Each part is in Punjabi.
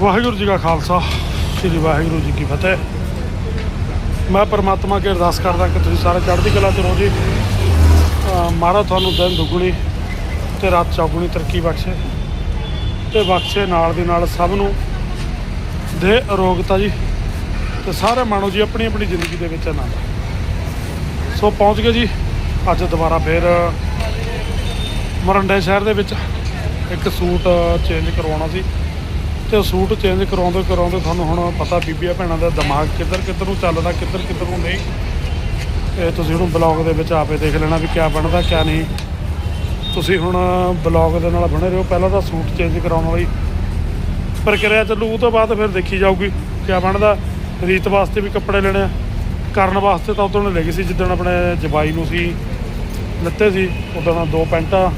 ਵਾਹਿਗੁਰੂ ਜੀ ਕਾ ਖਾਲਸਾ, ਸ੍ਰੀ ਵਾਹਿਗੁਰੂ ਜੀ ਕੀ ਫਤਿਹ। ਮੈਂ ਪਰਮਾਤਮਾ ਅੱਗੇ ਅਰਦਾਸ ਕਰਦਾ ਕਿ ਤੁਸੀਂ ਸਾਰੇ ਚੜ੍ਹਦੀ ਕਲਾ 'ਚ ਰਹੋ ਜੀ। ਅਹ ਮਹਾਰਾਜ ਤੁਹਾਨੂੰ ਦਿਨ ਦੁੱਗਣੀ ਤੇ ਰਾਤ ਚੌਗੁਣੀ ਤਰੱਕੀ ਬਖਸ਼ੇ ਤੇ ਬਖਸ਼ੇ ਨਾਲ ਦੀ ਨਾਲ ਸਭ ਨੂੰ ਦੇ ਅਰੋਗਤਾ ਜੀ ਤੇ ਸਾਰੇ ਮਾਣੋ ਜੀ ਆਪਣੀ ਆਪਣੀ ਜ਼ਿੰਦਗੀ ਦੇ ਵਿੱਚ ਆਨੰਦ। ਸੋ ਪਹੁੰਚ ਗਏ ਜੀ, ਅੱਜ ਦੁਬਾਰਾ ਫੇਰ ਮਰੰਡੇ ਸ਼ਹਿਰ ਦੇ ਵਿੱਚ ਇੱਕ ਸੂਟ ਚੇਂਜ ਕਰਵਾਉਣਾ ਸੀ। ਤੇ ਸੂਟ ਚੇਂਜ ਕਰਾਉਂਦੇ ਕਰਾਉਂਦੇ ਤੁਹਾਨੂੰ ਹੁਣ ਪਤਾ ਬੀਬੀਆਂ ਭੈਣਾਂ ਦਾ ਦਿਮਾਗ ਕਿੱਧਰ ਕਿੱਧਰ ਨੂੰ ਚੱਲਦਾ, ਕਿੱਧਰ ਕਿੱਧਰ ਨੂੰ ਨਹੀਂ। ਇਹ ਤੁਸੀਂ ਹੁਣ ਬਲੌਗ ਦੇ ਵਿੱਚ ਆਪੇ ਦੇਖ ਲੈਣਾ ਵੀ ਕਿਆ ਬਣਦਾ, ਕਿਆ ਨਹੀਂ। ਤੁਸੀਂ ਹੁਣ ਬਲੌਗ ਦੇ ਨਾਲ ਬਣੇ ਰਹੋ, ਪਹਿਲਾਂ ਤਾਂ ਸੂਟ ਚੇਂਜ ਕਰਾਉਣ ਵਾਲੀ ਪ੍ਰਕਿਰਿਆ ਚੱਲੂ, ਉਹ ਤੋਂ ਬਾਅਦ ਫਿਰ ਦੇਖੀ ਜਾਊਗੀ ਕਿਆ ਬਣਦਾ। ਰੀਤ ਵਾਸਤੇ ਵੀ ਕੱਪੜੇ ਲੈਣੇ ਕਰਨ ਵਾਸਤੇ ਤਾਂ ਉਦੋਂ ਲੈ ਗਏ ਸੀ, ਜਿੱਦਣ ਆਪਣੇ ਜਵਾਈ ਨੂੰ ਸੀ, ਲੱਤੇ ਸੀ, ਉਦੋਂ ਦੋ ਪੈਂਟਾਂ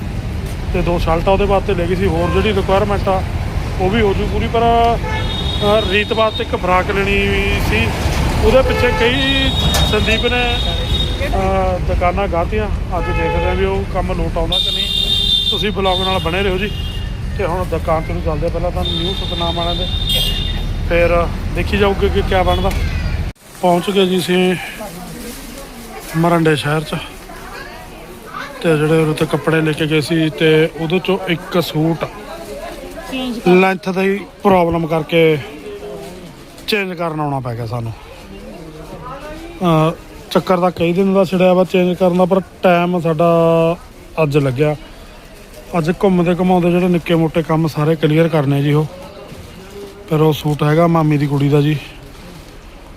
ਤੇ ਦੋ ਸ਼ਰਟਾਂ ਉਹਦੇ ਵਾਸਤੇ ਲੈ ਗਈ ਸੀ, ਹੋਰ ਜਿਹੜੀ ਰਿਕੁਆਇਰਮੈਂਟ ਆ ਉਹ ਵੀ ਹੋ ਜੂ ਪੂਰੀ ਪਰ ਅ, ਰੀਤ ਵਾਸਤੇ ਇੱਕ ਫਰਾਕ ਲੈਣੀ ਸੀ। ਉਹਦੇ ਪਿੱਛੇ ਕਈ ਸੰਦੀਪ ਨੇ ਦੁਕਾਨਾਂ ਗਾਤੀਆਂ ਅੱਜ ਦੇਖਦੇ ਆ ਵੀ ਉਹ ਕੰਮ ਲੋਟ ਆਉਂਦਾ ਕਿ ਨਹੀਂ। ਤੁਸੀਂ ਬਲੌਗ ਨਾਲ ਬਣੇ ਰਹੋ ਜੀ। ਤੇ ਹੁਣ ਦੁਕਾਨ ਤੇ ਨੂੰ ਚੱਲਦੇ ਪਹਿਲਾਂ ਤਾਂ ਨਿਊ ਸਤਨਾਮ ਵਾਲਿਆਂ ਦੇ। ਫਿਰ ਦੇਖੀ ਜਾਊਗੀ ਕਿ ਕਿਆ ਬਣਦਾ। ਪਹੁੰਚ ਗਏ ਜੀ ਅਸੀਂ ਮਰੰਡੇ ਸ਼ਹਿਰ ਚ। ਤੇ ਜਿਹੜੇ ਉਹਦੇ ਤੇ ਕੱਪੜੇ ਲੈ ਕੇ ਗਏ ਸੀ ਤੇ ਉਹਦੇ ਚੋਂ ਇੱਕ ਸੂਟ ਲੈਂਥ ਦੀ ਪ੍ਰੋਬਲਮ ਕਰਕੇ ਚੇਂਜ ਕਰਨ ਆਉਣਾ ਪੈ ਗਿਆ ਸਾਨੂੰ। ਚੱਕਰ ਤਾਂ ਕਈ ਦਿਨ ਦਾ ਛੜਿਆ ਵਾ ਚੇਂਜ ਕਰਨ ਦਾ, ਪਰ ਟਾਈਮ ਸਾਡਾ ਅੱਜ ਲੱਗਿਆ। ਅੱਜ ਘੁੰਮਦੇ ਘਮਾਉਂਦੇ ਜਿਹੜੇ ਨਿੱਕੇ ਮੋਟੇ ਕੰਮ ਸਾਰੇ ਕਲੀਅਰ ਕਰਨੇ ਜੀ ਉਹ। ਫਿਰ ਉਹ ਸੂਟ ਹੈਗਾ ਮਾਮੀ ਦੀ ਕੁੜੀ ਦਾ ਜੀ,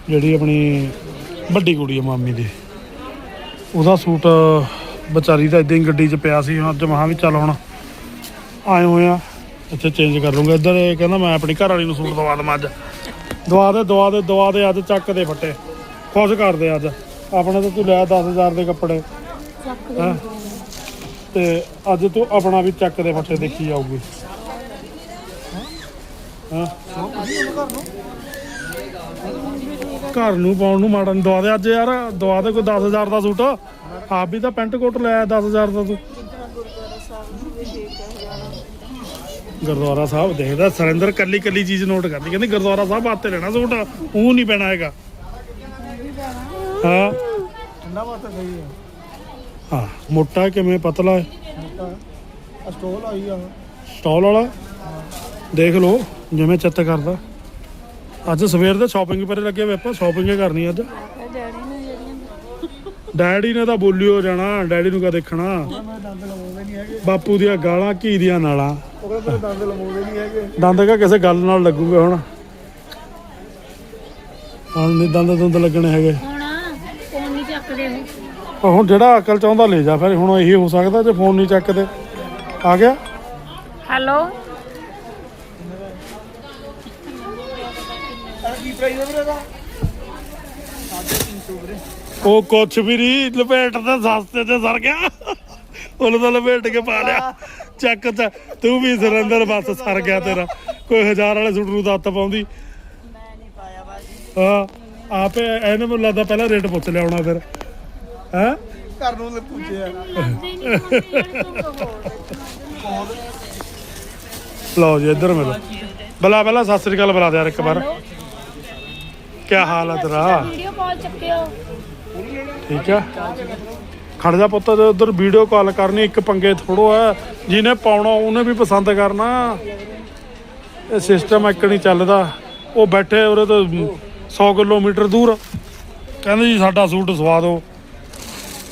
ਜਿਹੜੀ ਆਪਣੀ ਵੱਡੀ ਕੁੜੀ ਹੈ ਮਾਮੀ ਦੀ। ਉਹਦਾ ਸੂਟ ਵਿਚਾਰੀ ਦਾ ਇਦਾਂ ਹੀ ਗੱਡੀ 'ਚ ਪਿਆ ਸੀ ਅੱਜ ਮਹਾਂ ਵੀ ਚੱਲ ਹੁਣ ਆਏ ਹੋਏ ਆ। ਇੱਥੇ ਚੇਂਜ ਕਰ ਲੂੰਗਾ। ਇੱਧਰ ਇਹ ਕਹਿੰਦਾ ਮੈਂ ਆਪਣੀ ਘਰ ਵਾਲੀ ਨੂੰ ਸੂਟ ਦਵਾ ਦਵਾਂ ਅੱਜ। ਦਵਾ ਦੇ ਦਵਾ ਦੇ ਦਵਾ ਦੇ ਅੱਜ ਚੱਕ ਦੇ ਫੱਟੇ। ਖੁਸ਼ ਕਰ ਦੇ ਅੱਜ। ਆਪਣੇ ਤਾਂ ਤੂੰ ਲਿਆ 10000 ਦੇ ਕੱਪੜੇ। ਹੈਂ? ਤੇ ਅੱਜ ਤੂੰ ਆਪਣਾ ਵੀ ਚੱਕ ਦੇ ਫੱਟੇ ਦੇਖੀ ਜਾਊਗੀ। ਹਾਂ? ਘਰ ਨੂੰ ਪਾਉਣ ਨੂੰ ਮਾੜਾ ਨੀ। ਦਵਾ ਦੇ ਅੱਜ ਯਾਰ ਦਵਾ ਦੇ ਕੋਈ 10000 ਦਾ ਸੂਟ। ਆਪ ਵੀ ਤਾਂ ਪੈਂਟ ਕੋਟ ਲਿਆ 10000 ਦਾ ਤੂੰ। ਗੁਰਦੁਆਰਾ ਸਾਹਿਬ ਦੇਖਦਾ ਸਰਿੰਦਰ ਕੱਲੀ ਕੱਲੀ ਚੀਜ਼ ਨੋਟ ਕਰਦੀ ਕਹਿੰਦੀ ਗੁਰਦੁਆਰਾ ਸਾਹਿਬ ਆਤੇ ਲੈਣਾ ਸੂਟ ਉਹ ਨਹੀਂ ਪੈਣਾ ਹੈਗਾ। ਹਾਂ। ਠੰਡਾ ਵਾਸਤੇ ਸਹੀ ਹੈ। ਹਾਂ ਮੋਟਾ ਕਿਵੇਂ ਪਤਲਾ ਹੈ? ਮੋਟਾ। ਸਟੋਲ ਆਈ ਆ। ਸਟਾਲ ਵਾਲਾ? ਦੇਖ ਲਓ ਜਿਵੇਂ ਚਿੱਤ ਕਰਦਾ। ਅੱਜ ਸਵੇਰ ਦੇ ਸ਼ਾਪਿੰਗ ਪਰੇ ਲੱਗੇ ਹੋਏ ਆਪਾਂ ਸ਼ਾਪਿੰਗ ਕਰਨੀ ਅੱਜ। ਡੈਡੀ ਨੇ ਤਾਂ ਬੋਲਿਓ ਜਾਣਾ ਡੈਡੀ ਨੂੰ ਕਾ ਦੇਖਣਾ। ਬਾਪੂ ਦੀਆਂ ਗਾਲਾਂ ਘੀ ਦੀਆਂ ਨਾਲਾਂ। ਦੰਦ ਲਵਾਉਂਦੇ ਨਹੀਂ ਹੈਗੇ। ਦੰਦ ਕਾ ਕਿਸੇ ਗੱਲ ਨਾਲ ਲੱਗੂਗਾ ਹੁਣ? ਹੁਣ ਨਹੀਂ ਦੰਦ ਦੁੰਦ ਲੱਗਣੇ ਹੈਗੇ। ਹੁਣ ਫੋਨ ਨਹੀਂ ਚੱਕਦੇ ਉਹ। ਪਰ ਹੁਣ ਜਿਹੜਾ ਅਕਲ ਚਾਹੁੰਦਾ ਲੈ ਜਾ ਫਿਰ ਹੁਣ ਇਹੀ ਹੋ ਸਕਦਾ ਜੇ ਫੋਨ ਨਹੀਂ ਚੱਕਦੇ। ਆ ਗਿਆ? ਹੈਲੋ? ਆ ਕੀ ਪ੍ਰਾਈਸ ਹੈ ਵੀਰੇ ਦਾ ਉਹ ਕੁਛ ਵੀ ਨਹੀਂ ਲਪੇਟ ਤੇ ਸਸਤੇ ਤੇ ਸਰ ਗਿਆ। ਉਹਨੂੰ ਤਾਂ ਲਪੇਟ ਕੇ ਪਾ ਲਿਆ। ਚੱਕ ਚ ਤੂੰ ਵੀ ਸੁਰਿੰਦਰ ਬਸ ਸਰ ਗਿਆ ਤੇਰਾ। ਕੋਈ ਹਜ਼ਾਰ ਵਾਲੇ ਸੂਟ ਨੂੰ ਤਾਂ ਹੱਥ ਪਾਉਂਦੀ। ਮੈਂ ਨਹੀਂ ਪਾਇਆ ਬਾਜੀ। ਹਾਂ ਆਪੇ ਇਹਨੇ ਮੈਨੂੰ ਲੱਗਦਾ ਪਹਿਲਾਂ ਰੇਟ ਪੁੱਛ ਲਿਆ ਹੋਣਾ ਫਿਰ। ਹੈ? ਘਰ ਨੂੰ ਤੇ ਪੁੱਛਿਆ। ਲਓ ਜੀ ਇੱਧਰ ਮਿਲੋ। ਬਲਾ ਪਹਿਲਾਂ ਸਤਿ ਸ੍ਰੀ ਅਕਾਲ ਬੁਲਾ ਦੇ ਯਾਰ ਇੱਕ ਵਾਰ। ਕੀ ਹਾਲ ਹੈ ਤੇਰਾ? ਵੀਡੀਓ ਕਾਲ ਚੱਕਿਓ ਠੀਕ ਹੈ ਖੜ ਜਾ ਪੁੱਤ ਉਧਰ ਵੀਡੀਓ ਕਾਲ ਕਰਨੀ ਇੱਕ ਪੰਗੇ ਥੋੜੋ ਹੈ ਜਿਹਨੇ ਪਾਉਣਾ ਉਹਨੇ ਵੀ ਪਸੰਦ ਕਰਨਾ। ਇਹ ਸਿਸਟਮ ਇੱਕ ਨਹੀਂ ਚੱਲਦਾ। ਉਹ ਬੈਠੇ ਉਰੇ ਤੋਂ 100 ਕਿਲੋਮੀਟਰ ਦੂਰ। ਕਹਿੰਦੇ ਜੀ ਸਾਡਾ ਸੂਟ ਸਵਾ ਦਿਓ।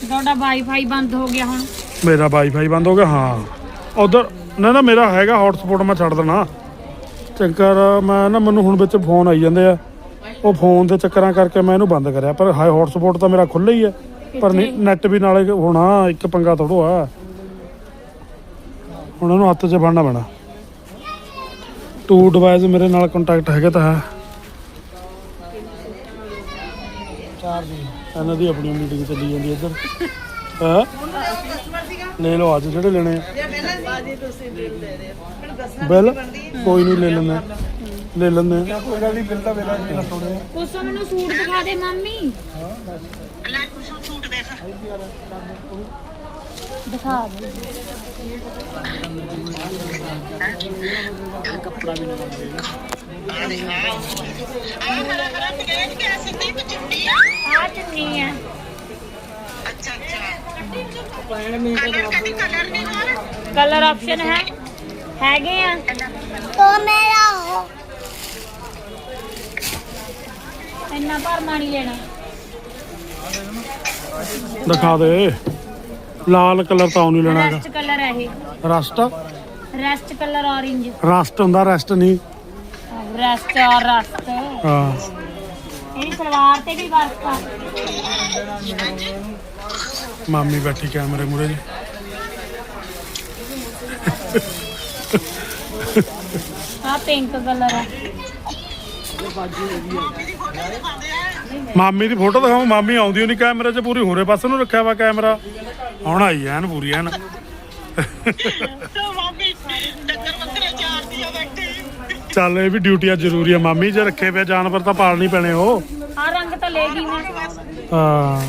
ਤੁਹਾਡਾ ਵਾਈਫਾਈ ਬੰਦ ਹੋ ਗਿਆ ਹੁਣ। ਮੇਰਾ ਵਾਈਫਾਈ ਬੰਦ ਹੋ ਗਿਆ ਹਾਂ। ਉਧਰ ਨਾ ਨਾ ਮੇਰਾ ਹੈਗਾ ਹੌਟਸਪੌਟ ਮੈਂ ਛੱਡ ਦੇਣਾ। ਚੱਕਰ ਮੈਂ ਨਾ ਮੈਨੂੰ ਹੁਣ ਵਿੱਚ ਫੋਨ ਆਈ ਜਾਂਦੇ ਆ। ਉਹ ਫੋਨ ਦੇ ਚੱਕਰਾਂ ਕਰਕੇ ਮੈਂ ਇਹਨੂੰ ਬੰਦ ਕਰਿਆ। ਪਰ ਹਾਈ ਹੌਟਸਪੌਟ ਤਾਂ ਮੇਰਾ ਖੁੱਲ੍ਹਾ ਹੀ ਹੈ ਪਰ ਨੈਟ ਵੀ ਨਾਲੇ ਹੋਣਾ ਇੱਕ ਪੰਗਾ ਥੋੜੋ ਆ। ਹੁਣ ਇਹਨੂੰ ਹੱਥ 'ਚ ਫੜਨਾ ਪੈਣਾ। ਟੂ ਡਿਵਾਈਸ ਮੇਰੇ ਨਾਲ ਕੰਟੈਕਟ ਹੈਗੇ ਤਾਂ ਹੈ। ਚਾਰ ਦੀ ਇਹਨਾਂ ਦੀ ਆਪਣੀ ਮੀਟਿੰਗ ਚੱਲੀ ਜਾਂਦੀ ਹੈ ਇੱਧਰ। ਹਾਂ? ਲੈ ਲਓ ਅੱਜ ਜਿਹੜੇ ਲੈਣੇ ਆ। ਬਿੱਲ ਕੋਈ ਨਹੀਂ ਲੈ ਲੈਂਦੇ ਲੈ ਲੈਂਦੇ। ਕੋਈ ਗੱਲ ਨਹੀਂ ਬਿੱਲ ਤਾਂ ਮੇਰਾ ਥੋੜੇ ਕੁਛ ਮੈਨੂੰ ਸੂਟ ਦਿਖਾ ਦੇ ਮੰਮੀ। ਕੱਪੜਾ ਵੀ ਨਾ ਬੰਦੇ ਆ ਚੁੰਨੀ ਆ ਕਲਰ ਆਪਸ਼ਨ ਹੈ ਹੈਗੇ ਆ ਤੋ ਮੇਰਾ ਇੰਨਾ ਭਰਮਾ ਨਹੀਂ ਲੈਣਾ ਦਿਖਾ ਦੇ। ਲਾਲ ਕਲਰ ਤਾਂ ਉਹ ਨਹੀਂ ਲੈਣਾ ਹੈਗਾ ਰੈਸਟ ਕਲਰ ਹੈ ਇਹ। Rust rest colour orange rust ਹੁੰਦਾ ਰੈਸਟ ਨਹੀਂ। ਰੈਸਟ ਔਰ ਰਸਟ ਹਾਂ। ਇਹ ਸਲਵਾਰ ਤੇ ਵੀ ਵਰਕ ਆ। ਮਾਮੀ ਬੈਠੀ ਕੈਮਰੇ ਮੂਰੇ ਜੀ। ਆ ਪਿੰਕ ਕਲਰ ਆ। ਮਾਮੀ ਦੀ ਫੋਟੋ ਦਿਖਾਓ ਮਾਮੀ ਆਉਂਦੀ ਨਹੀਂ ਕੈਮਰੇ 'ਚ ਪੂਰੀ ਹੋਰੇ ਪਾਸੇ ਨੂੰ ਰੱਖਿਆ ਵਾ ਕੈਮਰਾ। ਹੁਣ ਆਈ ਐਨ ਪੂਰੀ ਐਨ। ਚੱਲ ਇਹ ਵੀ ਡਿਊਟੀਆਂ ਜ਼ਰੂਰੀ ਆ ਮਾਮੀ ਜੇ ਰੱਖੇ ਪਿਆ ਜਾਨਵਰ ਤਾਂ ਪਾਲਣੀ ਪੈਣੇ ਉਹ। ਆ ਰੰਗ ਤਾਂ ਲੈ ਗਈ ਮੈਂ। ਹਾਂ।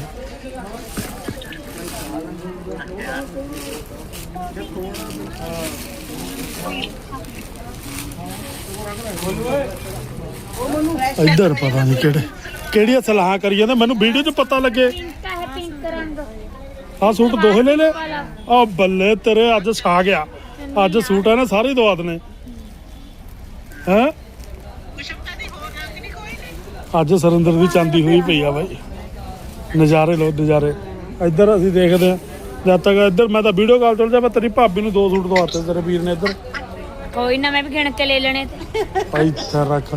ਇੱਧਰ ਪਤਾ ਨਹੀਂ ਕਿਹੜੇ। ਕਿਹੜੀਆਂ ਸਲਾਹਾਂ ਕਰੀ ਜਾਂਦੇ? ਮੈਨੂੰ ਵੀਡੀਓ 'ਚ ਪਤਾ ਲੱਗੇ। ਪਿੰਕ ਹੈ ਪਿੰਕ ਰੰਗ ਆਹ ਸੂਟ ਦੋਹੇ ਲੈ ਲੈ ਆ ਬੱਲੇ ਤੇਰੇ ਅੱਜ ਛਾ ਗਿਆ। ਅੱਜ ਸੂਟ ਆ ਨਾ ਸਾਰੇ ਹੀ ਦਵਾ ਦਨੇ ਹੈ? ਅੱਜ ਸਰਿੰਦਰ ਦੀ ਚਾਂਦੀ ਹੋਈ ਪਈ ਆ ਬਾਈ। ਨਜ਼ਾਰੇ ਲੋ ਨਜ਼ਾਰੇ। ਇੱਧਰ ਅਸੀਂ ਦੇਖਦੇ ਆ ਜਦ ਤੱਕ ਇੱਧਰ ਮੈਂ ਤਾਂ ਵੀਡੀਓ ਕਾਲ ਚੱਲ ਜਾ ਮੈਂ ਤੇਰੀ ਭਾਬੀ ਨੂੰ ਦੋ ਸੂਟ ਦਵਾਤੇ ਤੇਰੇ ਵੀਰ ਨੇ ਇੱਧਰ। ਕੋਈ ਨਾ ਮੈਂ ਵੀ ਗਿਣ ਕੇ ਲੈ ਲੈਣੇ ਤੇ। ਭਾਈ ਇੱਥੇ ਰੱਖ।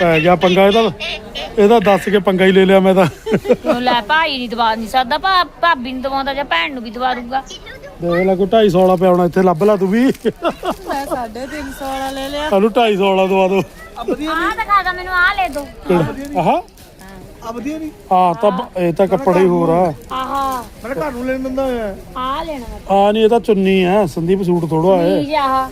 ਪੈ ਗਿਆ ਪੰਗਾ ਇਹਦਾ। ਇਹਦਾ ਦੱਸ ਕੇ ਪੰਗਾ ਹੀ ਲੈ ਲਿਆ ਮੈਂ ਤਾਂ। ਉਹ ਲੈ ਭਾਈ ਨਹੀਂ ਦਵਾ ਨਹੀਂ ਸਕਦਾ ਭਾ- ਭਾਬੀ ਨੂੰ ਦਵਾਉਂਦਾ ਜਾਂ ਭੈਣ ਨੂੰ ਵੀ ਦਵਾ ਦੂੰਗਾ ਦੇਖ ਲੈ ਕੋਈ 250 ਵਾਲਾ ਪਿਆ ਹੋਣਾ ਇੱਥੇ ਲੱਭ ਲਾ ਤੂੰ ਵੀ। ਮੈਂ 350 ਵਾਲਾ ਲੈ ਲਿਆ। ਸਾਨੂੰ 250 ਵਾਲਾ ਦਵਾ ਦੋ। ਆ ਵਧੀਆ ਆਹ ਦਿਖਾ ਦਾ ਮੈਨੂੰ ਆਹ ਲੈ ਦੋ। ਆਹ? ਆ ਵਧੀਆ ਨਹੀਂ ਆ ਤਾਂ ਬ- ਇਹ ਤਾਂ ਕੱਪੜੇ ਹੀ ਹੋਰ ਆ। ਆਹਾ। ਮੈਂ ਘਰ ਨੂੰ ਲੈਣ ਦਿੰਦਾ ਹੋਇਆ। ਆਹ ਲੈਣਾ ਮੈਂ ਆ ਨਹੀਂ ਇਹ ਤਾਂ ਚੁੰਨੀ ਆ। ਸੰਦੀਪ ਸੂਟ ਥੋੜਾ ਹੈ ਪਲੀਜ਼ ਆਹ।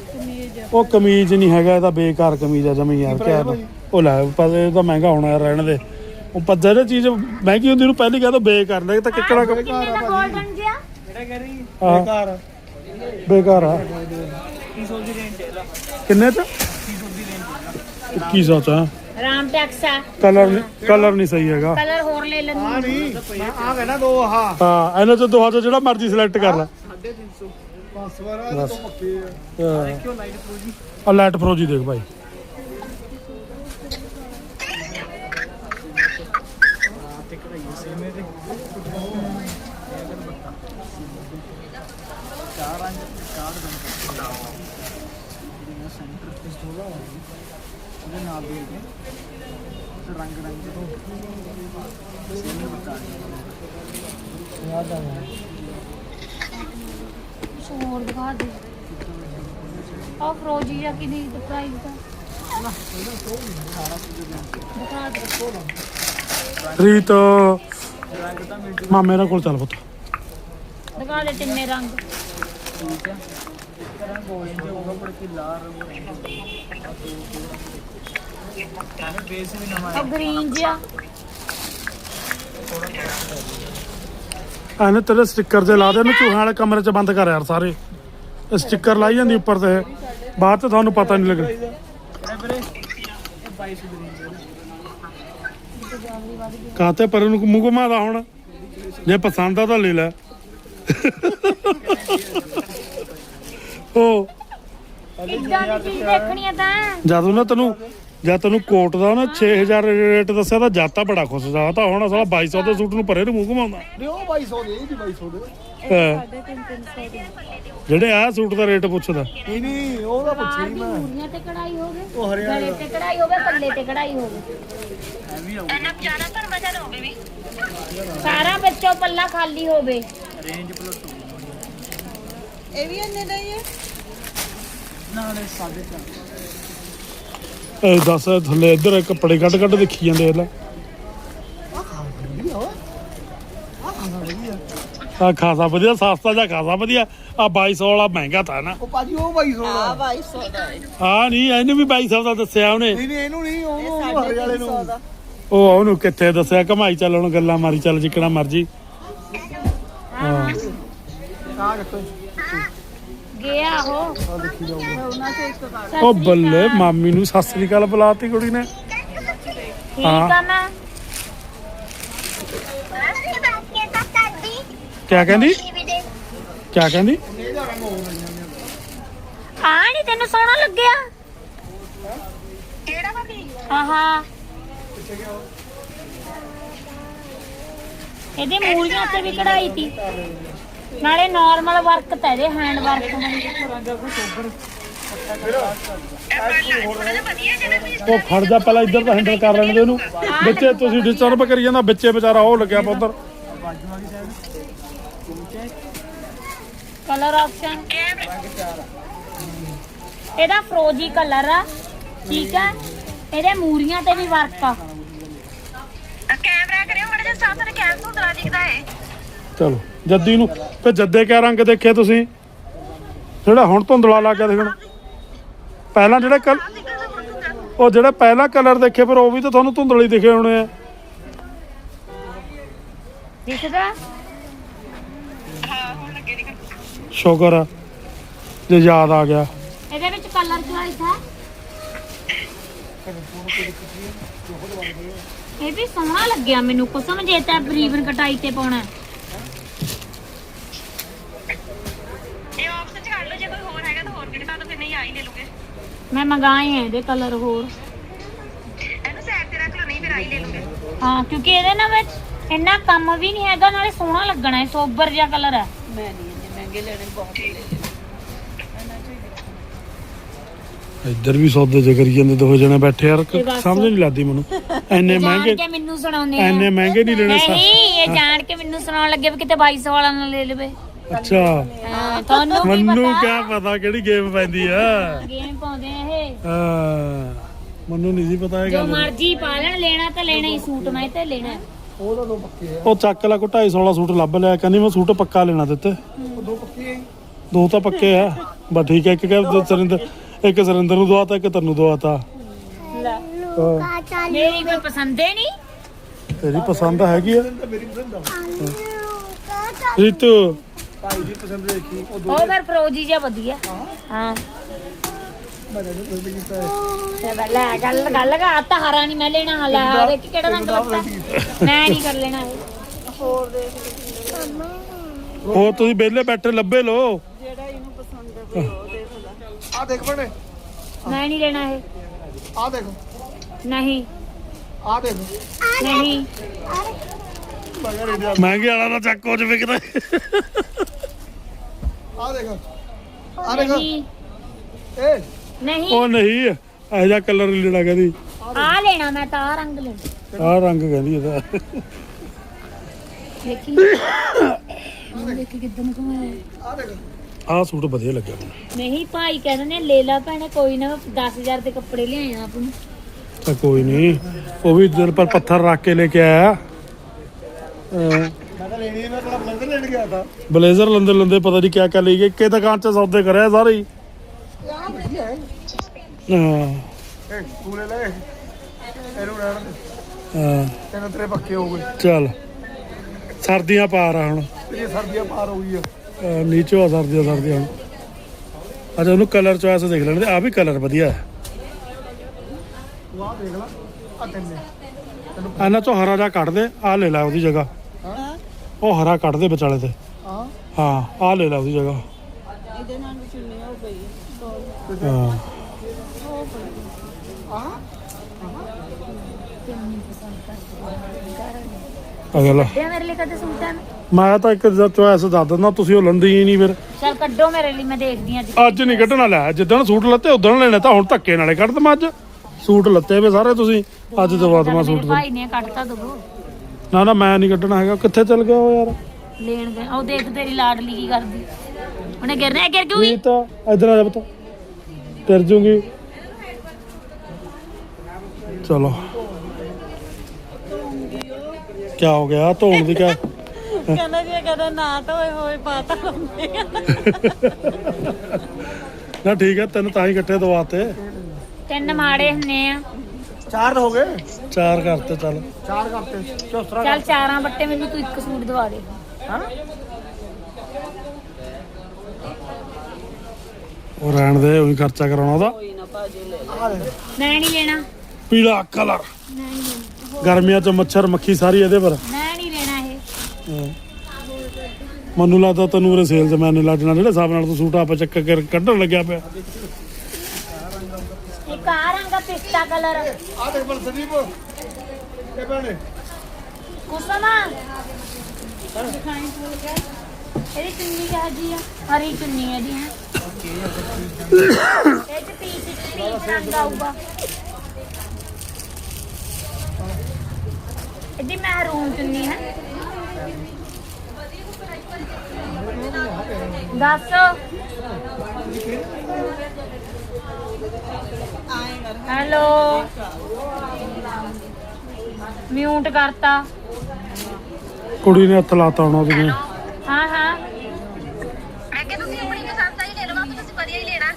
ਉਹ ਕਮੀਜ਼ ਨਹੀਂ ਹੈਗਾ ਇਹ ਤਾਂ ਬੇਕਾਰ ਕਮੀਜ਼ ਆ ਜਮੀ ਯਾਰ ਕਿਆ ਉਹ ਲੈ ਪਰ ਇਹ ਤਾਂ ਮਹਿੰਗਾ ਹੋਣਾ ਯਾਰ ਰਹਿਣ ਦੇ। ਉਹ ਪਰ ਜਿਹੜੀ ਚੀਜ਼ ਮਹਿੰਗੀ ਹੁੰਦੀ ਨੂੰ ਪਹਿਲੀ ਕਹਿ ਦੋ ਬੇਕਾਰ ਲੈ ਤਾਂ ਕਿੱਕੜਾ ਕੰਮ ਕਿੰਨੇ ਦਾ 골ਡਨ ਜਿਆ ਕਿਹੜਾ ਕਹਿ ਰਹੀ ਹਾਂ। ਘਰ ਬੇਕਾਰ ਆ। 300 ਦੀ ਰੇਂਜ ਹੈ ਕਿੰਨੇ ਚ? 2100 ਚ? ਆ ਰਾਮ ਟੈਕਸ ਆ। ਕਲਰ ਕਲਰ ਨਹੀਂ ਸਹੀ ਹੈਗਾ। ਕਲਰ ਹੋਰ ਲੈ ਆ ਲੈਣੀ ਨਹੀਂ ਆ ਕਹਿਣਾ ਦੋ ਆਹ। ਹਾਂ ਇਹਨਾਂ ਚ ਦੋਹਾਂ ਚ ਜਿਹੜਾ ਮਰਜ਼ੀ ਸਿਲੈਕਟ ਕਰ ਲੈ। 350 500 ਵਾਲਾ ਇਹ ਤੋਂ ਪੱਕੇ ਆ। ਕਿਉਂ ਲਾਈਟ ਪ੍ਰੋ ਜੀ। ਆ ਲਾਈਟ ਫਰੋਜੀ ਦੇਖ ਭਾਈ ਤੇ ਕਢਾਈ ਸੇਮ ਹੈ ਤੇ ਚਾਰ ਰੰਗ ਚਾਰ ਰੰਗ ਜਿਹੜੀਆਂ ਸੈਂਟਰ ਪਿਸਤੌਲ ਆ ਉਹਦੇ ਨਾਲ ਦੇ ਕੇ ਤੇ ਰੰਗ ਰੰਗ ਤੋਂ ਸੇਮ ਬਤਾ ਯਾਦ ਆ ਗਿਆ ਕੁਛ ਹੋਰ ਦਿਖਾ ਦੇ ਆ ਫਰੋਜੀ ਜਾਂ ਕਿੰਨੀ ਪ੍ਰਾਈਸ ਦਾ ਦਿਖਾ ਦੇ ਰੀਤ ਮਾਂ ਮੇਰੇ ਕੋਲ ਚੱਲ ਪੁੱਤ ਦਿਖਾ ਦੇ ਤਿੰਨੇ ਰੰਗ ਠੀਕ ਹੈ ਇੱਕ ਰੰਗ। orange ਹੋਊਗਾ ਪਰ ਕਿ ਲਾਲ ਰੰਗ ਹੈ ਬੇਸ ਵੀ ਨਵਾਂ ਆ ਗ੍ਰੀਨ ਤੇਰੇ ਸਟicker ਜੇ ਲਾ ਦੇ ਇਹਨੂੰ ਚੂਹਾਂ ਵਾਲੇ ਕਮਰੇ 'ਚ ਬੰਦ ਕਰ ਯਾਰ ਸਾਰੇ। ਸਟicker ਲਾਈ ਜਾਂਦੀ ਉੱਪਰ ਤੇ। ਬਾਅਦ 'ਚ ਤੁਹਾਨੂੰ ਪਤਾ ਨਹੀਂ ਲੱਗਣਾ। ਹੈ ਵੀਰੇ ਇਹ 22 ਦੀ ਰੇਂਜ ਹੈ ਕਾਤੇ ਪਰ ਨੂੰ ਮੂੰਹ ਘੁਮਾਦਾ ਹੁਣ? ਜੇ ਪਸੰਦ ਆ ਤਾਂ ਲੈ ਲੈ। ਉਹ ਇਦਾਂ ਦੀ ਚੀਜ਼ ਦੇਖਣੀ ਆ ਤਾਂ। ਜਦੋਂ ਨਾ ਤੈਨੂੰ ਜਦ ਤੈਨੂੰ ਕੋਟ ਦਾ ਨਾ 6000 ਰੇਟ ਦੱਸਿਆ ਤਾਂ ਜਾਤਾ ਬੜਾ ਖੁਸ਼ ਜਾ ਤਾਂ ਹੁਣ ਸਾਲਾ 2200 ਦੇ ਸੂਟ ਨੂੰ ਪਰੇ ਨੂੰ ਮੂੰਹ ਘੁਮਾਉਂਦਾ। ਨਹੀਂ ਉਹ 2200 ਦੇ ਇਹ 2200 ਦੇ। ਜਿਹੜੇ ਆ ਸੂਟ ਦਾ ਰੇਟ ਪੁੱਛਦਾ। ਨਹੀਂ ਨਹੀਂ ਉਹਦਾ ਪੁੱਛੀ ਬਾਹਰ ਦੀ ਮੂਰੀਆਂ ਤੇ ਕਢਾਈ ਹੋਵੇ ਉਹ ਹਰਿਆਣਾ ਗਲੇ ਤੇ ਕਢਾਈ ਹੋਵੇ ਪੱਲੇ ਤੇ ਕਢਾਈ ਹੋਵੇ। ਹੈਵੀ ਆਊਗਾ ਸਾਰਾ ਵਿੱਚੋਂ ਪੱਲਾ ਖਾਲੀ ਹੋਵੇ। ਰੇਂਜ ਪਲੱਸ ਇਹ ਵੀ ਇੰਨੇ ਦਾ ਹੀ ਹੈ? ਨਾਲੇ 4.5 ਇਹ ਦੱਸ ਥੱਲੇ ਇੱਧਰ ਕੱਪੜੇ ਕੱਢ ਕੱਢ ਦੇਖੀ ਜਾਂਦੇ ਇਹਲਾ ਆ ਖਾਸਾ ਵਧੀਆ ਸਸਤਾ ਜਾਂ ਖਾਸਾ ਵਧੀਆ। ਆ 2200 ਵਾਲਾ ਮਹਿੰਗਾ ਤਾਂ ਨਾ। ਉਹ ਭਾਜੀ ਉਹ 2200 ਆ ਦਾ 2200 ਦਾ ਹੈ। ਨਹੀਂ ਇਹਨੂੰ ਵੀ 2200 ਦਾ ਦੱਸਿਆ ਉਹਨੇ। ਨਹੀਂ ਨਹੀਂ ਇਹਨੂੰ ਨਹੀਂ ਇਹ ਉਹਨੂੰ ਉਹਨੂੰ ਹਰੇ ਵਾਲੇ ਨੂੰ। 350 ਦਾ। ਉਹ ਉਹਨੂੰ ਕਿੱਥੇ ਦੱਸਿਆ? ਕਮਾਈ ਚੱਲ ਹੁਣ ਗੱਲਾਂ ਮਾਰੀ ਚੱਲ ਜਿੱਕਣਾ ਮਰਜ਼ੀ। ਹਾਂ। ਆ ਕਿੱਥੇ ਗਏ ਆ ਉਹ। ਆ ਦੇਖੀ ਜਾਊਗਾ ਉਹਨਾਂ ਚੋਂ ਇੱਕ ਕਾਰਡ ਉਹ ਬੱਲੇ ਮਾਮੀ ਨੂੰ ਸਤਿ ਸ੍ਰੀ ਅਕਾਲ ਬੁਲਾਤੀ ਕੁੜੀ ਨੇ। ਠੀਕ ਆ ਮੈਂ। ਕਿਆ ਕਹਿੰਦੀ? ਕਿਆ ਕਹਿੰਦੀ? ਆ ਨਹੀਂ ਤੈਨੂੰ ਸੋਹਣਾ ਲੱਗਿਆ? ਕਿਹੜਾ ਭਾਬੀ? ਆਹਾ। ਇਹਦੇ ਮੂਲੀਆਂ ਤੇ ਵੀ ਕਢਾਈ ਤੀ। ਨਾਲੇ ਨਾਰਮਲ ਵਰਕ ਤੇ ਇਹਦੇ ਹੈਂਡ ਵਰਕ ਉਹ ਖੜ ਜਾ ਪਹਿਲਾਂ ਇੱਧਰ ਤਾਂ ਹੈਂਡਲ ਕਰ ਲੈਣ ਦੇ ਉਹਨੂੰ। ਵਿੱਚੇ ਤੁਸੀਂ ਡਿਸਟਰਬ ਕਰੀ ਜਾਂਦਾ ਵਿੱਚੇ ਵਿਚਾਰਾ ਉਹ ਲੱਗਿਆ ਉੱਧਰ। ਸਾਈਡ ਕਲਰ ਆਪਸ਼ਨ ਇਹਦਾ ਫਰੋਜੀ ਕਲਰ ਆ ਠੀਕ ਆ। ਇਹਦੇ ਮੂਰੀਆਂ ਤੇ ਵੀ ਵਰਕ ਆ। ਕੈਮਰਾ ਕਰਿਓ ਮੜਾ ਜਿਹਾ ਸਾਹਮਣੇ ਕੈਮ ਧੁੰਦਲਾ ਦਿਖਦਾ ਹੈ ਚਲੋ ਜੱਦੀ ਨੂੰ ਤੇ ਜੱਦੇ ਕਿਆ ਰੰਗ ਦੇਖੇ ਤੁਸੀਂ। ਜਿਹੜਾ ਹੁਣ ਧੁੰਦਲਾ ਲੱਗ ਗਿਆ ਦੇਖਣ। ਪਹਿਲਾਂ ਜਿਹੜੇ ਕਲ ਉਹ ਜਿਹੜੇ ਪਹਿਲਾਂ ਕਲਰ ਦੇਖੇ ਫਿਰ ਉਹ ਵੀ ਤਾਂ ਤੁਹਾਨੂੰ ਧੁੰਦਲੇ ਦਿਖੇ ਹੋਣੇ ਆ। ਦਿਖਦਾ? ਸ਼ੁਕਰ ਆ ਜੇ ਯਾਦ ਆ ਗਿਆ। ਇਹਦੇ ਵਿੱਚ ਕਲਰ ਚੁਆਇਸ ਹੈ। ਇਹ ਵੀ ਸੋਹਣਾ ਲੱਗਿਆ ਮੈਨੂੰ ਕੁਸਮ ਜੇ ਤਾਂ ਰੀਬਨ ਕਟਾਈ ਤੇ ਪਾਉਣਾ ਹੈ। ਇਹ ਆਪਸ਼ਨ ਚ ਕੱਢ ਲਓ ਜੇ ਕੋਈ ਹੋਰ ਹੈਗਾ ਤਾਂ ਹੋਰ ਕਿਹੜੇ ਤਾਂ ਫਿਰ ਨਹੀਂ ਆ ਹੀ ਲੈ ਲੂਗੇ ਮੈਂ ਮੰਗਾਏ ਆ ਇਹਦੇ ਕਲਰ ਹੋਰ। ਇਹਨੂੰ ਸਾਈਡ ਤੇ ਰੱਖ ਲਓ ਨਹੀਂ ਫਿਰ ਆ ਹੀ ਲੈ ਲੂਗੇ। ਹਾਂ ਕਿਉਂਕਿ ਇਹਦੇ ਨਾਲ ਵਿੱਚ ਇੰਨਾ ਕੰਮ ਵੀ ਨਹੀਂ ਹੈਗਾ ਨਾਲੇ ਸੋਹਣਾ ਲੱਗਣਾ ਹੈ ਸੋਬਰ ਜਿਹਾ ਕਲਰ ਹੈ ਮੈਂ ਨਹੀਂ ਇੰਨੇ ਮਹਿੰਗੇ ਲੈਣੇ ਬਹੁਤ ਲੈ ਇੱਧਰ ਵੀ ਸੌਦੇ ਜੇ ਕਰੀ ਜਾਂਦੇ ਦੋ ਜਣੇ ਬੈਠੇ ਯਾਰ ਤੇ ਬਸ। ਸਮਝ ਨਹੀਂ ਲੱਗਦੀ ਮੈਨੂੰ। ਐਨੇ ਜਾਣ ਮਹਿੰਗੇ ਕੇ ਮੈਨੂੰ ਸੁਣਾਉਂਦੇ ਆ। ਐਨੇ ਮਹਿੰਗੇ ਨਹੀਂ ਲੈਣੇ ਸਾ ਨਹੀਂ ਇਹ ਜਾਣ ਕੇ ਮੈਨੂੰ ਸੁਣਾਉਣ ਲੱਗੇ ਵੀ ਕਿਤੇ 2200 ਵਾਲਾ ਨਾ ਲੈ ਲਵੇ। ਅੱਛਾ। ਹਾਂ ਤੁਹਾਨੂੰ ਕੀ ਮੈਨੂੰ ਪਤਾ? ਕਿਆ ਪਤਾ ਕਿਹੜੀ ਗੇਮ ਪੈਂਦੀ ਆ। ਗੇਮ ਪਾਉਂਦੇ ਆ ਇਹ। ਹਾਂ, ਮੈਨੂੰ ਨਹੀਂ ਸੀ ਪਤਾ ਇਹ ਜੋ ਗੱਲ। ਮਰਜ਼ੀ ਪਾ ਲੈਣ ਲੈਣਾ ਤਾਂ ਲੈਣਾ ਹੀ ਸੂਟ ਮੈਂ ਤੇ ਲੈਣਾ। ਹੈ। ਉਹ ਤਾਂ ਦੋ ਪੱਕੇ ਆ। ਉਹ ਚੱਕ ਲਾ ਕੋ 250 ਵਾਲਾ ਸੂਟ ਲੱਭ ਲਿਆ। ਕਹਿੰਦੀ ਮੈਂ ਸੂਟ ਪੱਕਾ ਲੈਣਾ ਦਿੱਤੇ ਉਹ ਦੋ ਪੱਕੇ ਆ ਦੋ ਤਾਂ ਪੱਕੇ ਆ। ਬਸ ਠੀਕ ਹੈ ਇੱਕ ਕਹਿ ਸਰਿੰਦਰ ਇੱਕ ਸਰਿੰਦਰ ਨੂੰ ਦਵਾਤਾ ਇੱਕ ਤੈਨੂੰ ਦਵਾਤਾ। ਹਾਂ, ਮੇਰੀ ਕੋਈ ਪਸੰਦ ਹੀ ਨਹੀਂ? ਤੇਰੀ ਪਸੰਦ ਹੈਗੀ ਆ। ਤਾਂ ਮੇਰੀ ਪਸੰਦ ਆ। ਰੀਤੂ ਭਾਈ ਦੀ ਪਸੰਦ ਦੇਖੀ ਉਹ ਦੋ ਉਹ ਫਿਰ ਫਰੋਜੀ ਜਿਹਾ ਵਧੀਆ। ਹਾਂ। ਮੈਂ ਤਾਂ ਪਸੰਦ ਕੀਤਾ ਹੈ। ਤੇ ਲੈ ਗੱਲ ਗੱਲ ਕਰ ਤਾਂ ਹਰਾ ਨਹੀਂ ਮੈਂ ਲੈਣਾ ਹਲਾ ਆ ਦੇਖ ਕਿਹੜਾ ਰੰਗ ਲੱਤਾ ਮੈਂ ਨਹੀਂ ਕਰ ਲੈਣਾ ਇਹ। ਹੋਰ ਦੇਖ ਹੋਰ ਤੁਸੀਂ ਵਿਹਲੇ ਬੈਠੇ ਲੱਭੇ ਲੋ ਜਿਹੜਾ ਇਹਨੂੰ ਪਸੰਦ ਹੈ ਕੋਈ ਉਹ ਦੇਖ ਲੈ। ਆ ਦੇਖ ਬਣੇ ਮੈਂ ਨਹੀਂ ਲੈਣਾ ਇਹ। ਆ ਦੇਖ। ਨਹੀਂ। ਆ ਦੇਖ। ਨਹੀਂ। ਮਗਰ ਇਹਦੇ ਮਹਿੰਗੇ ਵਾਲਾ ਤਾਂ ਚੱਕ ਹੋ ਜਵੇ ਕਿਤੇ ਆ ਦੇਖ। ਆ ਦੇਖ। ਨਹੀਂ। ਏ। ਨਹੀਂ। ਉਹ ਨਹੀਂ ਇਹੋ ਜਿਹਾ ਕਲਰ ਲੈਣਾ ਕਹਿੰਦੀ। ਆ ਲੈਣਾ ਮੈਂ ਤਾਂ ਆਹ ਰੰਗ ਲੈਣਾ ਆਹ ਰੰਗ ਕਹਿੰਦੀ ਇਹਦਾ। ਦੇਖੀ। ਦੇਖੀ। ਕਿੱਦਾਂ ਨੂੰ ਘੁਮਾਇਆ ਆ ਦੇਖ। ਆਹ ਸੂਟ ਵਧੀਆ ਲੱਗਿਆ ਮੈਨੂੰ। ਨਹੀਂ ਭਾਈ ਕਹਿੰਦੇ ਨੇ ਲੈ ਲਾ ਭੈਣੇ ਕੋਈ ਨਾ 10000 ਦੇ ਕੱਪੜੇ ਲਿਆਏ ਆ ਆਪ ਨੂੰ। ਤਾਂ ਕੋਈ ਨਹੀਂ ਉਹ ਵੀ ਦਿਲ ਪਰ ਪੱਥਰ ਰੱਖ ਕੇ ਲੈ ਕੇ ਆਇਆ ਅਹ ਮੈਂ ਮੈਂ ਤਾਂ। ਬਲੇਜ਼ਰ ਲੰਦੇ ਲੰਦੇ ਪਤਾ ਨਹੀਂ ਕਿਆ ਕਿਆ ਲਈ ਗਏ ਇੱਕੇ ਦੁਕਾਨ 'ਚ ਸੌਦੇ ਕਰਿਆ ਸਾਰੇ ਹੀ। ਆ ਵਧੀਆ ਹੈ ਹਾਂ। ਏ ਤੂੰ ਲੈ ਲੈ। ਇਹਨੂੰ ਰਹਿਣ ਦੇ। ਹਾਂ। ਤੈਨੂੰ ਤੇਰੇ ਪੱਕੇ ਹੋ ਗਏ। ਚੱਲ। ਸਰਦੀਆਂ ਪਾਰ ਆ ਹੁਣ। ਇਹ ਸਰਦੀਆਂ ਪਾਰ ਹੋ ਗਈ ਆ ਅਹ ਨੀਚੋਂ ਆ ਸਰਦੀਆਂ ਸਰਦੀਆਂ ਹੁਣ। ਅੱਛਾ ਉਹਨੂੰ ਕਲਰ ਚੋਇਸ ਦੇਖ ਲੈਣ ਦੇ। ਆ ਵੀ ਕਲਰ ਵਧੀਆ ਹੈ। ਤੂੰ ਆ ਦੇਖ ਲੈ। ਆ ਤੈਨੇ ਇਹਨਾਂ ਚੋਂ ਹਰਾ ਜਿਹਾ ਕੱਢ ਦੇ। ਆ ਲੈ ਲੈ ਉਹਦੀ ਜਗ੍ਹਾ। ਉਹ ਹਰਾ ਕੱਢ ਦੇ ਵਿਚਾਲੇ ਤੇ। ਹਾਂ। ਹਾਂ ਆ ਲੈ ਲੈ ਉਹਦੀ ਜਗ੍ਹਾ। ਇਹਦੇ ਨਾਲ ਵੀ ਚੁੰਨੀ ਹੋ ਗਈ। ਹਾਂ। ਅਗਲਾ। ਦੇ ਮੇਰੇ ਲਈ ਕਦੇ ਸੂਟ ਮੈਂ ਤਾਂ ਇੱਕ ਚੋਇਸ ਦੱਸ ਦਿੰਦਾ ਤੁਸੀਂ ਉਹ ਲੰਦੀ ਹੀ ਨਹੀਂ ਫਿਰ। ਚਲ ਕੱਢੋ ਮੇਰੇ ਲਈ ਮੈਂ ਦੇਖਦੀ ਅੱਜ ਅੱਜ ਨਹੀਂ ਕੱਢਣਾ ਲੈ ਜਿੱਦਣ ਸੂਟ ਲੱਤੇ ਉਦੋਂ ਲੈਣੇ ਤਾਂ ਹੁਣ ਧੱਕੇ ਨਾਲੇ ਕੱਢ ਦਮ ਅੱਜ। ਸੂਟ ਲੱਤੇ ਵੇ ਸਾਰੇ ਤੁਸੀਂ ਅੱਜ ਦਵਾ ਦਮਾ ਸੂਟ ਭਾਈ ਨੇ ਕੱਢਤਾ ਦੋ। ਨਾ ਨਾ ਮੈਂ ਨਹੀਂ ਕੱਢਣਾ ਹੈਗਾ। ਕਿੱਥੇ ਚਲ ਗਿਆ ਉਹ ਯਾਰ? ਲੈਣ ਗਏ। ਉਹ ਦੇਖ ਤੇਰੀ ਲਾਡਲੀ ਕੀ ਕਰਦੀ। ਉਹਨੇ ਗਿਰਨਾ ਗਿਰ ਕਿਉਂ ਇਹ ਤਾਂ ਇਧਰ ਆ ਜਾ ਬਤਾ ਕਰ ਜੂਗੀ। ਚਲੋ। ਕੀ ਹੋ ਗਿਆ? ਧੋਣ ਦੀ ਕਿਆ? ਕਹਿੰਦਾ ਜੇ ਕਦੇ ਨਾ ਧੋਏ ਹੋਏ ਪਾਤਾ ਲੰਮੇ ਨਾ ਠੀਕ ਹੈ ਤੈਨੂੰ ਤਾਂ ਹੀ ਇਕੱਠੇ ਦਵਾਤੇ ਤਿੰਨ ਮਾੜੇ ਹੁੰਨੇ ਆ। ਚਾਰ ਤਾਂ ਹੋ ਗਏ? ਚਾਰ ਕਰਤੇ ਚੱਲ। ਚਾਰ ਕਰਤੇ ਚੌਥਰਾ ਚੱਲ ਚਾਰਾਂ ਬੱਟੇ ਮੈਨੂੰ ਤੂੰ ਇੱਕ ਸੂਟ ਦਵਾ ਦੇ। ਹਾਂ? ਉਹ ਰਹਿਣ ਦੇ ਉਹੀ ਖਰਚਾ ਕਰਾਉਣਾ ਉਹਦਾ। ਮੈਂ ਨਹੀਂ ਲੈਣਾ। ਪੀਲਾ ਕਲਰ। ਮੈਂ ਨਹੀਂ ਲੈਣਾ। ਗਰਮੀਆਂ ਚ ਮੱਛਰ ਮੱਖੀ ਸਾਰੀ ਇਹਦੇ ਪਰ। ਮੈਂ ਨਹੀਂ ਲੈਣਾ ਇਹ। ਹਾਂ। ਮੈਨੂੰ ਲੱਗਦਾ ਤੈਨੂੰ ਉਰੇ ਸੇਲ 'ਚ ਮੈਨੂੰ ਲੱਗਣਾ ਜਿਹੜੇ ਹਿਸਾਬ ਨਾਲ ਤੂੰ ਸੂਟ ਆਪੇ ਚੱਕ ਕੇ ਕੱਢਣ ਲੱਗਿਆ ਪਿਆ। ਪਿਸਤਾ ਕਲਰ। ਆ ਦੇਖ ਬਲ ਸੰਦੀਪ। ਇਹ ਭੈਣੇ? ਕੁਸਮਾ। ਇਹਦੀ ਚੁੰਨੀ ਕਿਹੋ ਜੀ ਆ? ਹਰੀ ਚੁੰਨੀ ਹੈ ਇਹਦੀ ਹੈ। ਇਹ ਚ ਪੀਚ ਪੀਚ ਰੰਗ ਆਊਗਾ। ਇਹਦੀ ਮਹਿਰੂਨ ਚੁੰਨੀ ਹੈ। ਦੱਸ। ਹੈਲੋ। ਮਿਊਟ ਕਰਤਾ। ਕੁੜੀ ਨੇ ਹੱਥ ਲਾਤਾ ਹੋਣਾ ਉਹਦੇ ਹਾਂ ਹਾਂ। ਮੈਂ ਕਿਹਾ ਤੁਸੀਂ ਆਪਣੀ ਪਸੰਦ ਦਾ ਹੀ ਲੈ ਬਾਕੀ ਤੁਸੀਂ ਵਧੀਆ ਹੀ ਲੈਣਾ।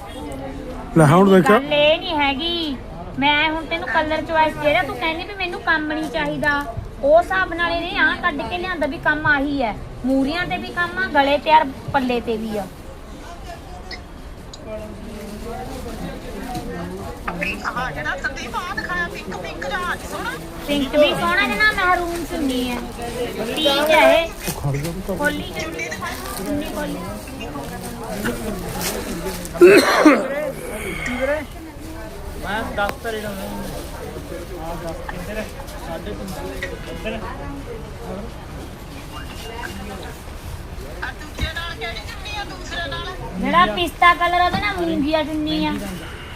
ਲੈ ਹੁਣ ਦੇਖਿਆ ਗੱਲ ਇਹ ਨਹੀਂ ਹੈਗੀ। ਮੈਂ ਹੁਣ ਤੈਨੂੰ ਕਲਰ ਚੁਆਇਸ ਜਿਹੜਾ ਤੂੰ ਕਹਿੰਦੀ ਵੀ ਮੈਨੂੰ ਕੰਮ ਨਹੀਂ ਚਾਹੀਦਾ। ਉਹ ਹਿਸਾਬ ਨਾਲ ਇਹਨੇ ਆਹ ਕੱਢ ਕੇ ਲਿਆਂਦਾ ਵੀ ਕੰਮ ਆਹੀ ਹੈ। ਮੂਰੀਆਂ ਤੇ ਵੀ ਕੰਮ ਆ ਗਲੇ ਤੇ ਔਰ ਪੱਲੇ ਤੇ ਵੀ ਆ। ਜਿਹੜਾ ਸੰਦੀਪ ਆ ਦਿਖਾਇਆ ਪਿੰਕ ਪਿੰਕ ਦਾ ਸੋਹਣਾ। ਪਿੰਕ ਵੀ ਸੋਹਣਾ ਜਿਹਾ ਮਹਿਰੂਨ ਚੁੰਨੀ ਹੈ ਠੀਕ ਹੈ ਇਹ। ਖੜ ਜਾ ਤੂੰ। ਖੋਲੀ ਚੁੰਨੀ ਚੁੰਨੀ ਖੋਲੀ। ਮੈਂ 10 ਤਰੇ ਦਾ ਆ 10 ਕਿੰਨੇ ਸਾਢੇ 3 ਆ ਦੂਜੇ ਨਾਲ ਕਿਹੜੀ ਚੁੰਨੀ ਆ? ਦੂਸਰੇ ਨਾਲ? ਜਿਹੜਾ ਪਿਸਤਾ ਕਲਰ ਉਹਦਾ ਨਾ ਮੂੰਗੀਆ ਚੁੰਨੀ ਆ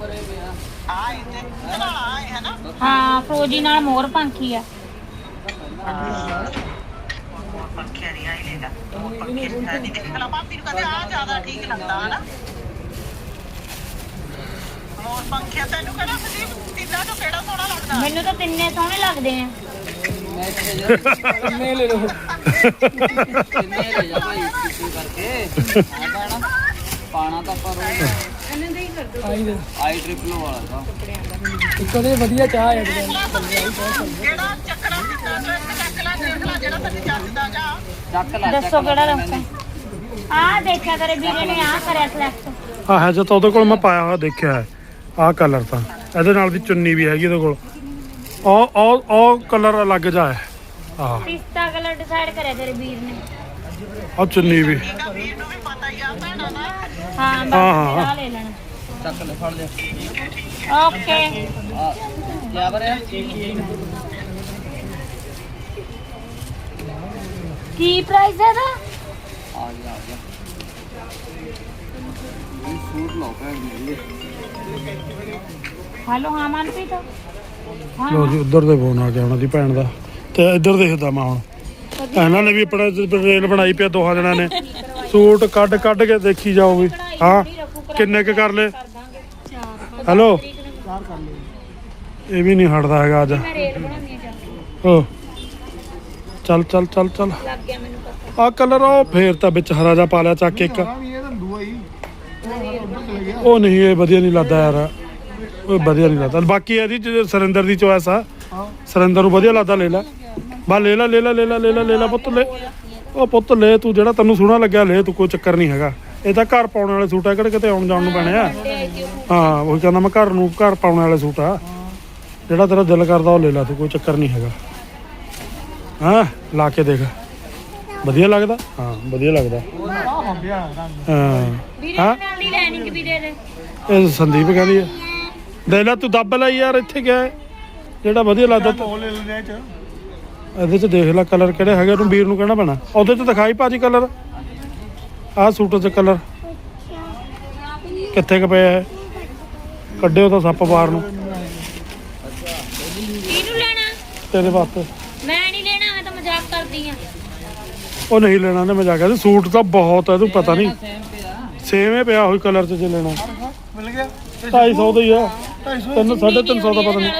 ਹਾਂ ਆ ਇੱਥੇ। ਉਹਦੇ ਨਾਲ ਆ ਹੈ ਨਾ ਹਾਂ ਫਰੋਜੀ ਨਾਲ ਮੋਰ ਪੰਖੀ ਆ। ਪੰਖਿਆ ਨਹੀਂ ਆਈ ਲੈਦਾ ਪੰਖੇ ਨਹੀਂ ਦੇਖ ਲਾ ਭਾਬੀ ਨੂੰ ਕਹਿੰਦੇ ਆ ਜ਼ਿਆਦਾ ਠੀਕ ਲੱਗਦਾ ਹਨਾ? ਮੋਰ ਪੰਖਿਆ ਤੈਨੂੰ ਕਿਹੜਾ ਸੰਦੀਪ ਤਿੰਨਾਂ ਚੋਂ ਕਿਹੜਾ ਸੋਹਣਾ ਲੱਗਦਾ? ਮੈਨੂੰ ਤਾਂ ਤਿੰਨੇ ਸੋਹਣੇ ਲੱਗਦੇ ਆ। ਕਿੰਨੇ ਲੈ ਲਓ। ਕਿੰਨੇ ਲੈ ਜਾ ਭਾਈ ਕਿਸੇ ਕਰਕੇ। ਆ ਪੈਣਾ ਪਾਣਾ ਤਾਂ ਪਰ ਆਈ ਦੇ। ਆਈ ਟ੍ਰਿਪਲ ਵਾਲਾ ਤਾਂ। ਕਦੇ ਵਧੀਆ ਚਾਹ ਹੈ ਜਿਹੜਾ ਚੱਕਰਾ ਸਿੱਧਾ ਡਰੈਸ ਚੱਕ ਲੈ ਦੇਖ ਲੈ ਜਿਹੜਾ ਤੈਨੂੰ ਜੱਚਦਾ ਜਾ। ਚੱਕ ਲੈ ਦੱਸੋ ਕਿਹੜਾ ਰੰਗ ਆ ਦੇਖਿਆ ਕਰੇ ਵੀਰੇ ਨੇ ਆ ਕਰਿਆ ਸਿਲੈਕਟ ਆ ਹੈ ਜੇ ਤਾਂ ਉਹਦੇ ਕੋਲ ਮੈਂ ਪਾਇਆ ਹੋਇਆ ਦੇਖਿਆ ਹੈ। ਆਹ ਕਲਰ ਤਾਂ। ਇਹਦੇ ਨਾਲ ਦੀ ਚੁੰਨੀ ਵੀ ਹੈਗੀ ਉਹਦੇ ਕੋਲ। ਉਹ ਉਹ ਉਹ ਕਲਰ ਅਲੱਗ ਜਾ ਹੈ। ਆਹ। ਪਿਸਤਾ ਕਲਰ ਡਿਸਾਈਡ ਕਰਿਆ ਤੇਰੇ ਵੀਰ ਨੇ। ਉਹ ਚੁੰਨੀ ਵੀ। ਇਹਦਾ ਵੀਰ ਨੂੰ ਵੀ ਪਤਾ ਹੀ ਆ ਭੈਣਾਂ ਦਾ ਹਾਂ। ਬਸ। ਆ ਲੈ ਲੈਣਾ। ਚੱਕ ਲੈ ਫੜ ਲੈ ਓਕੇ। ਆ ਕਿਆ ਬਰਿਆ ਕੀ ਪ੍ਰਾਈਸ ਹੈ ਦਾ ਆ ਗਿਆ ਆ ਗਿਆ। ਇਹ ਸੂਟ ਲਾਓ ਭੈਣ ਜੀ ਹੈਲੋ ਹਾਂ ਮਨਪ੍ਰੀਤ। ਹਾਂ। ਲੋ ਜੀ ਉਧਰ ਦੇ ਫੋਨ ਆ ਗਿਆ ਉਹਨਾਂ ਦੀ ਭੈਣ ਦਾ। ਤੇ ਇੱਧਰ ਦੇਖਦਾ ਮੈਂ ਹੁਣ। ਇਹਨਾਂ ਨੇ ਵੀ ਆਪਣਾ ਰੇਲ ਬਣਾਈ ਪਿਆ ਦੋਹਾਂ ਜਣਾਂ ਨੇ। ਸੂਟ ਕੱਢ ਕੱਢ ਕੇ ਦੇਖੀ ਜਾਓ ਵੀ ਹਾਂ, ਕਿੰਨੇ ਕ ਕਰ ਲਏ? ਹੈਲੋ? ਇਹ ਵੀ ਨਹੀਂ ਹਟਦਾ ਹੈਗਾ ਅੱਜ। ਮੈਂ ਚੱਲ ਹੋ ਚੱਲ ਚੱਲ ਚੱਲ। ਚੱਲ ਲੱਗ ਗਿਆ ਆ ਕਲਰ ਉਹ ਫੇਰ ਤਾਂ ਵਿੱਚ ਹਰਾ ਜਾ ਪਾ ਲਿਆ, ਚੱਕ ਇੱਕ। ਉਹ ਨਹੀਂ, ਇਹ ਵਧੀਆ ਨਹੀਂ ਲੱਗਦਾ ਯਾਰ। ਉਹ ਵਧੀਆ ਨਹੀਂ ਲੱਗਦਾ। ਬਾਕੀ ਇਹਦੀ ਜਿਹੜੇ ਸਰਿੰਦਰ ਦੀ ਚੋਇਸ ਆ। ਹਾਂ ਸਰਿੰਦਰ ਨੂੰ ਵਧੀਆ ਲੱਗਦਾ, ਲੈ ਲੈ। ਬਾ ਲੈ ਲੈ ਲੈ ਲੈ ਲੈ ਲੈ ਲੈ ਲੈ ਲੈ ਲੈ ਪੁੱਤ ਲੈ। ਉਹ ਪੁੱਤ ਲੈ ਤੂੰ ਜਿਹੜਾ ਤੈਨੂੰ ਸੋਹਣਾ ਲੱਗਿਆ ਲੈ ਤੂੰ ਕੋਈ ਚੱਕਰ ਨਹੀਂ ਹੈਗਾ। ਇਹ ਤਾਂ ਘਰ ਪਾਉਣ ਵਾਲੇ ਸੂਟ ਆ ਕਿਹੜੇ ਕਿਤੇ ਆਉਣ ਜਾਣ ਨੂੰ ਪੈਣੇ ਆ। ਹਾਂ ਉਹ ਕਹਿੰਦਾ ਮੈਂ ਘਰ ਨੂੰ ਘਰ ਪਾਉਣ ਵਾਲੇ ਸੂਟ ਆ। ਜਿਹੜਾ ਤੇਰਾ ਦਿਲ ਕਰਦਾ ਉਹ ਲੈ ਲੈ ਤੂੰ ਕੋਈ ਚੱਕਰ ਨਹੀਂ ਹੈਗਾ। ਹਾਂ? ਲਾ ਕੇ ਦੇਖ। ਵਧੀਆ ਲੱਗਦਾ? ਹਾਂ ਵਧੀਆ ਲੱਗਦਾ। ਹਾਂ। ਵੀਰੇ ਹਾਂ? ਦੇ ਨਾਲ ਹੀ ਲੈਣੀ ਕਿ ਵੀਰੇ ਦੇ ਇਹ ਸੰਦੀਪ ਕਹਿੰਦੀ ਆ। ਦੇ ਲੈ ਤੂੰ ਦੱਬ ਲੈ ਯਾਰ ਇੱਥੇ ਗਿਆ ਹੈ? ਜਿਹੜਾ ਵਧੀਆ ਲੱਗਦਾ ਤੂੰ ਉਹ ਲੈ ਲੈਣੇ ਚ। ਇਹਦੇ ਚ ਦੇਖ ਲੈ ਕਲਰ ਕਿਹੜੇ ਹੈਗੇ ਤੂੰ ਵੀਰ ਨੂੰ ਕਹਿਣਾ ਪੈਣਾ। ਉਹਦੇ ਚ ਦਿਖਾਈ ਭਾਜੀ ਕਲਰ ਆਹ ਸੂਟ ਚ ਕਲਰ ਕਿੱਥੇ ਕ ਪਿਆ ਹੈ ਕੱਢਿਓ ਤਾਂ ਸੱਪ ਬਾਹਰ ਨੂੰ। ਇਹਨੂੰ ਲੈਣਾ? ਤੇਰੇ ਵਾਸਤੇ। ਮੈਂ ਨਹੀਂ ਲੈਣਾ ਮੈਂ ਤਾਂ ਮਜ਼ਾਕ ਕਰਦੀ ਆ। ਉਹ ਨਹੀਂ ਲੈਣਾ ਨੇ ਮੈਂ ਜਾ ਕੇ ਸੂਟ ਤਾਂ ਬਹੁਤ ਹੈ ਤੂੰ ਪਤਾ ਨਹੀਂ। ਸੇਮ ਹੀ ਪਿਆ ਹੋਈ ਕਲਰ ਚ ਜੇ ਲੈਣਾ। ਮਿਲ ਗਿਆ। 250 ਦਾ ਹੀ ਆ। 250 ਤਿੰਨ 350 ਦਾ ਪਤਾ ਨਹੀਂ।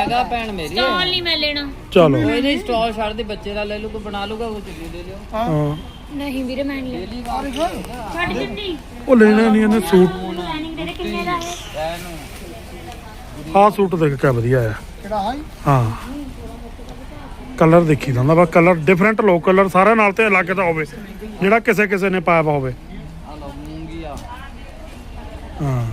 ਹੈਗਾ ਭੈਣ ਮੇਰੀ। ਸਟਾਲ ਨਹੀਂ ਮੈਂ ਲੈਣਾ। ਚਲੋ। ਕੋਈ ਨਹੀਂ ਸਟਾਲ ਛੱਡ ਦੇ ਬੱਚੇ ਦਾ ਲੈ ਲੂ ਕੋਈ ਬਣਾ ਲੂਗਾ ਉਹ ਚੁੱਕੀ ਲੈ ਲਿਓ ਹਾਂ। ਨਹੀਂ ਵੀਰੇ ਮੈਂ ਨਹੀਂ ਲੈਣਾ। ਛੱਡ ਦਿੰਦੀ। ਉਹ ਲੈਣਾ ਨਹੀਂ ਇਹਨੇ ਸੂਟ। ਦੇ ਕਿੰਨੇ ਦਾ ਹੈ ਆਹ ਸੂਟ ਦੇਖ ਕੇ ਵਧੀਆ ਆ। ਕਿਹੜਾ ਹਾਈ ਹਾਂ? ਕਲਰ ਦੇਖੀ ਜਾਂਦਾ ਵਾ ਕਲਰ ਡਿਫਰੈਂਟ ਲੋ ਕਲਰ ਸਾਰਿਆਂ ਨਾਲ ਤੇ ਅਲੱਗ ਦਾ ਹੋਵੇ। ਜਿਹੜਾ ਕਿਸੇ ਕਿਸੇ ਨੇ ਪਾਇਆ ਹੋਵੇ। ਆ ਲਓ ਮੂੰਗੀ ਆ। ਹਾਂ।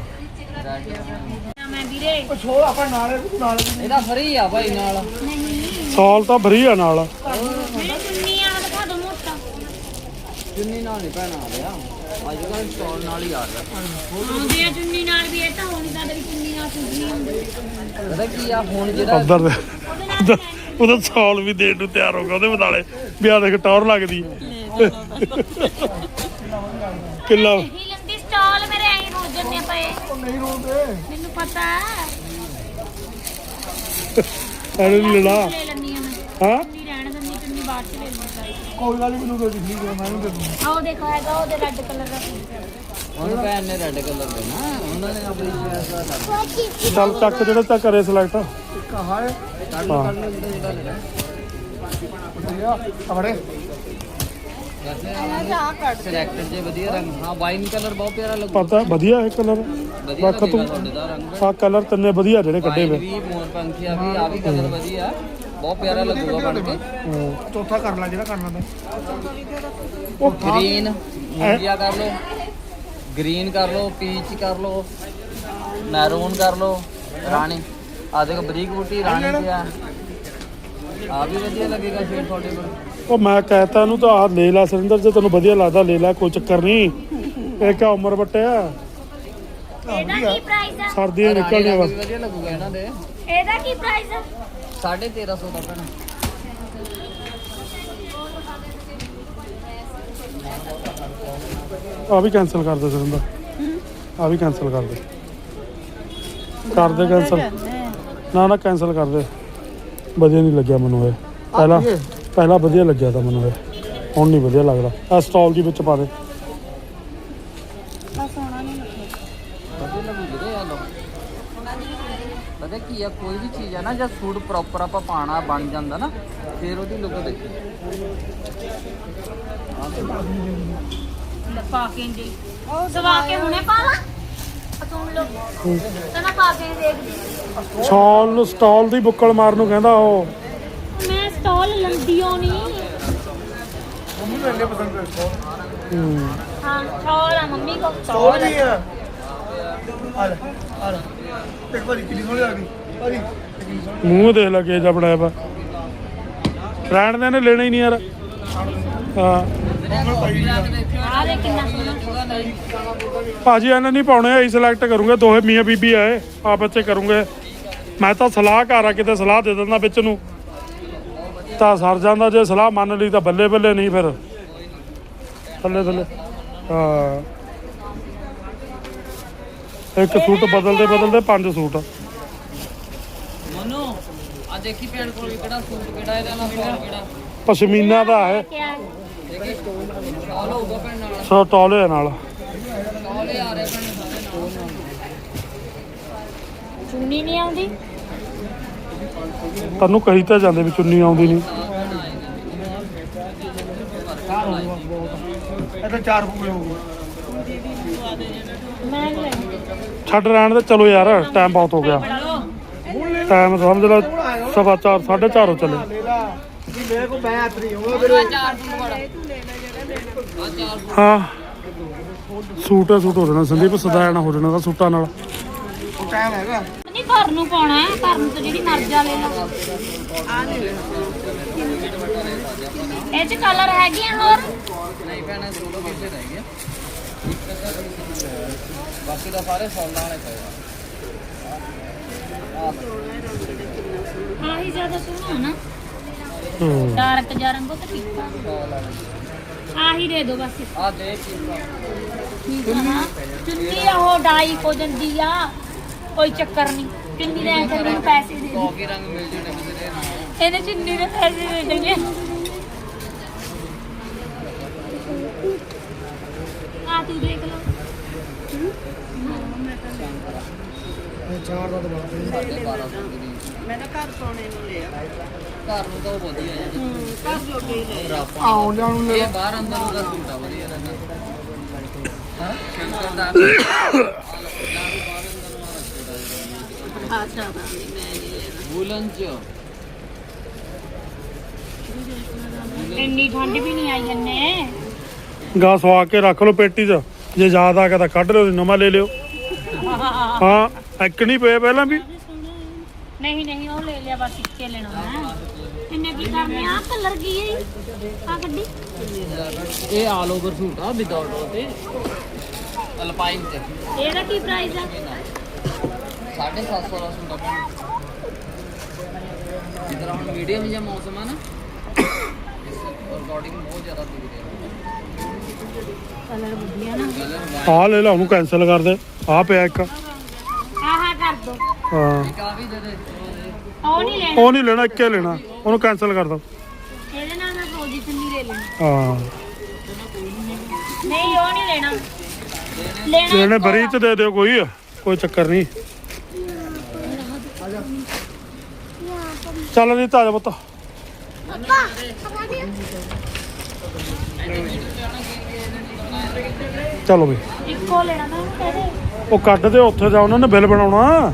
ਮੈਂ ਵੀਰੇ ਉਹ ਛੋੜ ਆਪਾਂ ਨਾਲੇ ਨਾਲੇ ਇਹਦਾ ਫਰੀ ਆ ਭਾਈ ਨਾਲ। ਨਹੀਂ ਸਾਲ ਤਾਂ ਫਰੀ ਆ ਨਾਲ। ਮੇਰੇ ਚੁੰਨੀ ਆ ਦਿਖਾ ਦੋ ਮੋਟਾ ਚੁੰਨੀ ਨਾਲ ਨਹੀਂ ਭੈਣ ਆ ਰਿਹਾ। ਅੱਜ ਕੱਲ੍ਹ ਸਟਾਲ ਨਾਲ ਹੀ ਆ ਰਿਹਾ। ਆਉਂਦੇ ਆ ਚੁੰਨੀ ਨਾਲ ਵੀ ਇਹ ਤਾਂ ਹੋ ਨਹੀਂ ਸਕਦਾ ਵੀ ਚੁੰਨੀ ਨਾਲ ਸੁਝਣੀ ਹੁੰਦੀ। ਪਤਾ ਕੀ ਆ ਹੁਣ ਜਿਹੜਾ ਉਧਰ ਦੇ ਉਹਦੇ ਨਾਲ ਉਹਦਾ ਸਾਲ ਵੀ ਦੇਣ ਨੂੰ ਤਿਆਰ ਹੋ ਗਿਆ ਉਹਦੇ ਬਦਾਲੇ। ਵੀ ਆ ਦੇਖ ਟੌਰ ਲੱਗਦੀ। ਕਿੱਲਾ ਹੀ ਲੰਦੀ ਸਟਾਲ ਮੇਰੇ ਐਂ ਰੁੱਝ ਜੰਨੇ ਪਏ। ਉਹ ਨਹੀਂ ਰੋਂਦੇ ਮੈਨੂੰ ਪਤਾ। ਹੈ ਨੀ ਲੈਣਾ ਲੈ ਲੈਣੀ ਆ ਮੈਂ। ਹਾਂ? ਚੁੰਨੀ ਰਹਿਣ ਦਿੰਦੀ ਚੁੰਨੀ ਬਾਅਦ ਚ ਲੈ ਲੂੰਗਾ ਕੋਈ ਗੱਲ ਨੀ ਮੈਨੂੰ ਕੋਈ ਦਿਖਣੀ ਮੈਂ ਨਹੀਂ ਦਿੰਦਾ ਆਹ ਦੇਖੋ ਹੈਗਾ ਉਹਦੇ ਰੈੱਡ ਕਲਰ ਦਾ। ਉਹਨੂੰ ਭੈਣ ਨੇ ਰੈੱਡ ਕਲਰ ਦੇਣਾ ਉਹਨਾਂ ਨੇ ਆਪਣੀ ਚੋਇਸ ਦਾ ਚੱਲ ਚੱਕ ਜਿਹੜਾ ਚੱਕ ਕਰੇ ਸਿਲੈਕਟ ਇੱਕ ਹਾਏ ਕੱਢ ਕੱਢ ਜਿਹੜਾ ਲੈਣਾ ਵੈਸੇ ਸਿਲੈਕਟਡ ਜੇ ਵਧੀਆ ਰੰਗ ਹਾਂ ਵਾਈਨ ਕਲਰ ਬਹੁਤ ਪਿਆਰਾ ਲੱਗੂ। ਪਤਾ ਵਧੀਆ ਹੈ ਕਲਰ ਵਧੀਆ ਰੱਖ ਤੂੰ ਲੱਗੇਗਾ ਤੁਹਾਡੇ ਦਾ ਰੰਗ। ਆ ਕਲਰ ਤਿੰਨੇ ਵਧੀਆ ਜਿਹੜੇ ਕੱਢੇ ਵਾਈਨ ਵੇ ਵੀ ਮੋਰ ਪੰਖੀਆ ਵੀ ਆ ਵੀ ਕਲਰ ਵਧੀਆ। ਬਹੁਤ ਪਿਆਰਾ ਲੱਗੂਗਾ ਬਣ ਕੇ। ਚੌਥਾ ਕਰ ਲੈ ਜਿਹੜਾ ਕਰਨਾ ਤਾਂ। ਉਹ ਗ੍ਰੀਨ ਮੂੰਗੀਆ ਕਰ ਲਓ। ਗ੍ਰੀਨ ਕਰ ਲਓ ਪੀਚ ਕਰ ਲਓ। ਮੈਰੂਨ ਕਰ ਲਓ। ਰਾਣੀ। ਆ ਦੇਖੋ ਬਰੀਕ ਬੂਟੀ ਰਾਣੀ ਦੀ ਆ। ਆ ਵੀ ਵਧੀਆ ਲੱਗੇਗਾ ਸ਼ੇਡ ਤੁਹਾਡੇ ਕੋਲ। ਉਹ ਮੈਂ ਕਹਿਤਾ ਇਹਨੂੰ ਤਾਂ ਆਹ ਲੈ ਲੈ ਸਿਲਿੰਡਰ ਜੇ ਤੈਨੂੰ ਵਧੀਆ ਲੱਗਦਾ ਲੈ ਲੈ ਕੋਈ ਚੱਕਰ ਨਹੀਂ। ਇਹ ਕਿਆ ਉਮਰ ਬਟਿਆ ਇਹਦਾ ਕੀ ਪ੍ਰਾਈਸ ਆ? ਸਰਦੀਆਂ ਰੰਗ ਬਸ। ਵੀ ਵਧੀਆ ਲੱਗੂਗਾ ਇਹਨਾਂ ਦੇ। ਇਹਦਾ ਕੀ ਪ੍ਰਾਈਸ ਆ? 1350 ਦਾ ਪੈਣਾ ਆ ਵੀ ਕੈਨਸਲ ਕਰ ਦੇ ਸਿਲਿੰਡਰ ਆ ਵੀ ਕੈਨਸਲ ਕਰ ਦੇ। ਕਰ ਦੇ ਕੈਨਸਲ ਨਾ ਨਾ ਕੈਨਸਲ ਕਰ ਦੇ। ਵਧੀਆ ਨਹੀਂ ਲੱਗਿਆ ਮੈਨੂੰ ਇਹ। ਪਹਿਲਾਂ ਪਹਿਲਾਂ ਵਧੀਆ ਲੱਗਿਆ ਤਾਂ ਮੈਨੂੰ ਇਹ। ਹੁਣ ਨਹੀਂ ਵਧੀਆ ਲੱਗਦਾ। ਆ ਸਟਾਲ ਦੀ ਵਿੱਚ ਪਾ ਦੇ। ਵਧੀਆ ਆ ਲਓ। ਪਤਾ ਕੀ ਆ ਕੋਈ ਵੀ ਚੀਜ਼ ਆ ਨਾ ਜਦ ਸੂਟ ਪ੍ਰੋਪਰ ਆਪਾਂ ਪਾਣਾ ਬਣ ਜਾਂਦਾ ਨਾ ਫਿਰ ਉਹਦੀ ਲੁੱਕ ਦੇਖੀ। ਲੈ ਪਾ ਕੇ ਜੀ ਸਵਾ ਕੇ ਹੁਣੇ ਪਾ ਲਾ। ਆ ਸੁਣ ਲਓ। ਤਾਂ ਮੈਂ ਪਾ ਕੇ ਨੀ ਦੇਖਦੀ ਸਟਾਲ ਨੂੰ ਸਟਾਲ ਦੀ ਬੁੱਕਲ ਮਾਰਨ ਨੂੰ ਕਹਿੰਦਾ ਉਹ। ਸਟਾਲ ਲੰਦੀਓ ਨਹੀਂ ਮੰਮੀ ਨੂੰ ਇੰਨੇ ਪਸੰਦ ਕਰੋ ਹੂੰ। ਹਾਂ ਸਟਾਲ ਆ ਮੰਮੀ ਕੋ ਸਟਾਲ ਆ ਆ ਲੈ ਆ ਲੈ ਇੱਕ ਵਾਰੀ ਕਿੰਨੀ ਸੋਹਣੀ ਭਾਜੀ ਕਿੰਨੀ ਸੋਹਣੀ ਮੂੰਹ ਦੇਖ ਲੱਗੇ ਜਾ ਬਣਾਇਆ ਵਾ। ਰਹਿਣ ਦੇ ਨੇ ਲੈਣਾ ਹੀ ਨਹੀਂ ਯਾਰ। ਹਾਂ। ਆ। ਦੇ ਕਿੰਨਾ ਸੋਹਣਾ। ਭਾਜੀ ਇਹਨਾਂ ਨਹੀਂ ਪਾਉਣੇ ਆਈ ਸਿਲੈਕਟ ਕਰੂੰਗੇ ਦੋਹੇ ਮੀਆਂ ਬੀਬੀ ਆਏ ਆ ਬੱਚੇ ਕਰੂੰਗੇ। ਮੈਂ ਤਾਂ ਸਲਾਹਕਾਰ ਆ ਕਿਤੇ ਸਲਾਹ ਦੇ ਦਿੰਦਾ ਵਿੱਚ ਨੂੰ। ਤਾਂ ਸਰ ਜਾਂਦਾ ਜੇ ਸਲਾਹ ਮੰਨ ਲਈ ਤਾਂ ਬੱਲੇ ਬੱਲੇ ਨਹੀਂ ਫਿਰ। ਥੱਲੇ ਥੱਲੇ ਹਾਂ। ਇੱਕ ਸੂਟ ਬਦਲਦੇ ਬਦਲਦੇ ਪੰਜ ਸੂਟ। ਮਨੋ ਆ ਦੇਖੀ ਭੈਣ ਕੋਲ ਕਿਹੜਾ ਸੂਟ ਕਿਹੜਾ ਇਹਦਾ ਨਾਮ ਕਿਹੜਾ? ਪਸ਼ਮੀਨਾ ਦਾ ਹੈ। ਸੋ ਟੋਲੇ ਨਾਲ। ਹੀ ਆ ਰਿਹਾ ਨਾਲ। ਚੁੰਨੀ ਨਹੀਂ ਆਉਂਦੀ? ਤੈਨੂੰ ਕਹੀ ਤਾਂ ਜਾਂਦੇ ਵੀ ਚੁੰਨੀ ਆਉਂਦੀ ਨਹੀਂ। ਇਹ ਤਾਂ ਹੋ ਨਹੀਂ ਛੱਡ ਰਹਿਣ ਦੇ ਚਲੋ ਯਾਰ ਟਾਈਮ ਬਹੁਤ ਹੋ ਗਿਆ। ਟਾਈਮ ਸਮਝ ਲੈ ਸਵਾ ਚਾਰ ਸਾਢੇ ਚਾਰ ਹੋ ਚੱਲੇ। ਮੇਰੇ ਕੋ ਮੇਰੇ ਆ ਚਾਰ ਹਾਂ। ਸੂਟ ਹੈ ਸੂਟ ਹੋ ਜਾਣਾ ਸੰਦੀਪ ਸਦਾਇਣਾ ਹੋ ਜਾਣਾ ਦਾ ਸੂਟਾਂ ਨਾਲ। ਟਾਈਮ ਹੈਗਾ। ਨਹੀਂ ਘਰ ਨੂੰ ਪਾਉਣਾ ਹੈ ਘਰ ਨੂੰ ਤਾਂ ਜਿਹੜੀ ਮਰਜ਼ੀ ਆ ਲੈ ਲਓ। ਇਹ ਚ ਕਲਰ ਹੈਗੇ ਆ ਹੋਰ? ਨਹੀਂ ਭੈਣੇ ਦੋ ਕਿਸੇ ਰਹਿ ਗਏ। ਬਾਕੀ ਤਾਂ ਸਾਰੇ ਸੌਲਾਂ ਵਾਲੇ ਪਏ ਆ। ਆਹੀ ਜ਼ਿਆਦਾ ਸੋਹਣਾ ਨਾ। ਹੂੰ। ਡਾਰਕ ਜਾਂ ਰੰਗੋ ਤੇ ਫਿੱਕਾ ਸੌਲ ਵਾਲੇ ਆਹੀ ਦੇ ਦਿਓ ਬਸ। ਆ ਦੇ ਕੀ ਠੀਕ ਆ ਚੁੰਨੀ ਆ ਉਹ ਡਾਈ ਹੋ ਜਾਂਦੀ ਆ। ਕੋਈ ਚੱਕਰ ਨਹੀਂ। ਚੁੰਨੀ ਲੈ ਕੇ ਮੈਨੂੰ ਪੈਸੇ ਦੇ ਦੇ ਕੌਫੀ ਰੰਗ ਮਿਲ ਜੂ ਕਿਸੇ ਦੇ ਨਾਲ। ਇਹਦੇ ਚੁੰਨੀ ਦੇ ਪੈਸੇ ਦੇ ਦੇਗੇ ਆ ਤੂੰ ਦੇਖ ਲਓ ਚਾਰ ਦਾ ਦਬਾ ਦੇ ਸਾਢੇ 1200 ਦੀ। ਮੈਂ ਤਾਂ ਘਰ ਸੋਨੇ ਨੂੰ ਲਿਆ। ਘਰ ਨੂੰ ਤਾਂ ਉਹ ਵਧੀਆ ਹੈ। ਘਰ ਜੋਗੇ ਹੀ ਲਏ ਰਾਪਾ ਆਉਂ ਜਾਣ ਨੂੰ ਇਹ ਬਾਹਰ ਅੰਦਰ ਉਹਦਾ ਸੂਟ ਵਧੀਆ ਰਹਿੰਦਾ ਹਾਂ? ਸ਼ੰਕਰ ਦਾ ਨਹੀਂ ਲੈਣਾ। ਵੂਲਨ ਚ। ਇੰਨੀ ਠੰਡ ਵੀ ਨਹੀਂ ਆਈ ਜੰਨੇ ਗਾ ਸਵਾ ਕੇ ਰੱਖ ਲਓ ਪੇਟੀ 'ਚ। ਜੇ ਯਾਦ ਆ ਗਿਆ ਤਾਂ ਕੱਢ ਲਿਓ ਨਵਾਂ ਲੈ ਲਿਓ। ਹਾਂ ਇੱਕ ਨਹੀਂ ਪਏ ਪਹਿਲਾਂ ਵੀ। ਨਹੀਂ ਨਹੀਂ ਉਹ ਲੈ ਲਿਆ ਬਸ ਇੱਕੇ ਲੈਣਾ ਹੈ ਕਿੰਨੇ ਕੀ ਕਰਨੇ ਆ? ਕਲਰ ਕੀ ਹੈ ਆ ਗੱਡੀ? ਇਹ ਆਲ ਓਵਰ ਸੂਟ ਆ ਵਿਦਆਊਟ ਉਹ ਤੇ। ਅਲਪਾਈਨ ਤੇ। ਇਹਦਾ ਕੀ ਪ੍ਰਾਈਸ ਆ? 750 ਦਾ ਸੂਟ ਆਪਾਂ ਜਿੱਦਾਂ ਹੁਣ ਮੀਡੀਅਮ ਜਿਹਾ ਮੌਸਮ ਆ ਨਾ ਇਸ ਅਕੋਰਡਿੰਗ ਬਹੁਤ ਜ਼ਿਆਦਾ ਦਿਖ ਰਿਹਾ। ਕਲਰ ਵਧੀਆ ਨਾ। ਕਲਰ ਆਹ ਲੈ ਲਾ ਉਹਨੂੰ ਕੈਨਸਲ ਕਰ ਦੇ। ਆਹ ਪਿਆ ਇੱਕ। ਆਹ ਕਰ ਦੋ। ਹਾਂ। ਕਾਫੀ ਦੇ ਦੇ। ਉਹ ਨਹੀਂ ਲੈਣਾ। ਉਹ ਨਹੀਂ ਲੈਣਾ ਇੱਕੇ ਲੈਣਾ। ਉਹਨੂੰ ਕੈਨਸਲ ਕਰ ਦੋ। ਇਹਦੇ ਨਾਲ ਮੈਂ ਫਰੋਜੀ ਚੁੰਨੀ ਲੈ ਲੈਣੀ। ਹਾਂ। ਨਹੀਂ ਉਹ ਨਹੀਂ ਲੈਣਾ। ਲੈਣਾ ਬਰੀ ਆ। ਚ ਦੇ ਦਿਓ ਕੋਈ ਕੋਈ ਚੱਕਰ ਨਹੀਂ। ਚੱਲ ਜੀ ਤਾਜਾ ਪੁੱਤ। ਚਲੋ ਵੀ ਇੱਕੋ ਲੈਣਾ ਦੇ। ਉਹ ਕੱਢ ਉੱਥੇ ਜਾ ਉਹਨਾਂ ਨੇ ਬਿੱਲ ਬਣਾਉਣਾ।